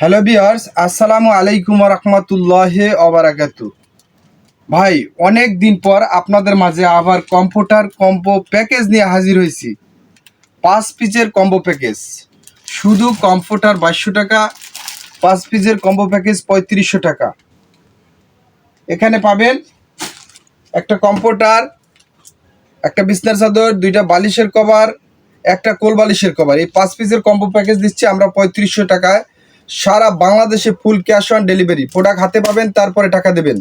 Hello বিয়ার্স আসসালামু আলাইকুম রহমতুল্লাহ অবরাকাতু ভাই, অনেক দিন পর আপনাদের মাঝে আবার কম্পিউটার কম্বো প্যাকেজ নিয়ে হাজির হয়েছি। পাঁচ পিসের কম্বো প্যাকেজ শুধু কম্পিউটার বাইশশো টাকা, পাঁচ পিসের কম্বো প্যাকেজ পঁয়ত্রিশশো টাকা। এখানে পাবেন একটা কম্পিউটার একটা বিছনার চাদর, দুইটা বালিশের কভার একটা কোল বালিশের কভার এই পাঁচ পিসের কম্বো প্যাকেজ দিচ্ছি, আমরা পঁয়ত্রিশশো টাকায় সারা বাংলাদেশে full cash on delivery. Product হাতে পাবেন, তারপরে টাকা দেবেন।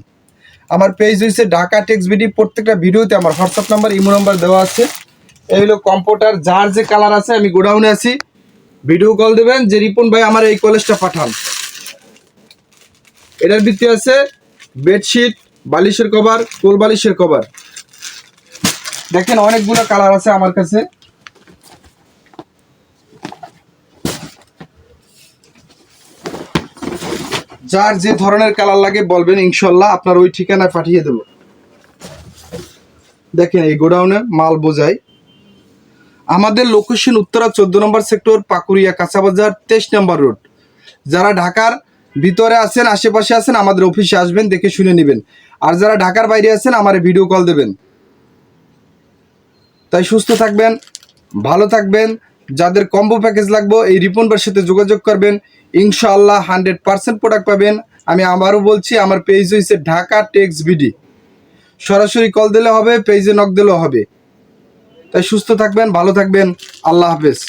আমার পেজ হয়েছে ঢাকা টেক্স বিডি প্রত্যেকটা ভিডিওতে আমার হোয়াটসঅ্যাপ নাম্বার ইমো নাম্বার দেওয়া আছে। এই হলো কম্পিউটার যার যে কালার আছে, আমি গোডাউনে আছি। ভিডিও কল দেবেন, যে রিপন ভাই আমার এই কলেজটা পাঠান। এটার ভিত্তি আছে বেডশিট বালিশের কভার কোল বালিশের কভার দেখেন অনেকগুলো কালার আছে আমার কাছে। যার যে ধরনের কালার লাগে বলবেন, ইনশাল্লাহ আপনার ওই ঠিকানায় পাঠিয়ে দেব। দেখেন, এই গোডাউনে মাল বোঝাই। আমাদের লোকেশন উত্তরা চোদ্দ নম্বর সেক্টর পাকুরিয়া কাঁচাবাজার, তেইশ নম্বর রোড যারা ঢাকার ভিতরে আছেন, আশেপাশে আছেন, আমাদের অফিসে আসবেন, দেখে শুনে নেবেন। আর যারা ঢাকার বাইরে আছেন, আমার ভিডিও কল দেবেন। তাই সুস্থ থাকবেন, ভালো থাকবেন যাদের কম্বো প্যাকেজ লাগবে, এই রিপনবার সাথে যোগাযোগ করবেন। ইনশাআল্লাহ হান্ড্রেড পার্সেন্ট প্রোডাক্ট পাবেন। আমি আবারও বলছি, আমার পেজ হয়েছে ঢাকা টেক্স বিডি সরাসরি কল দিলে হবে পেজে নক দিলেও হবে। তাই সুস্থ থাকবেন, ভালো থাকবেন। আল্লাহ হাফেজ।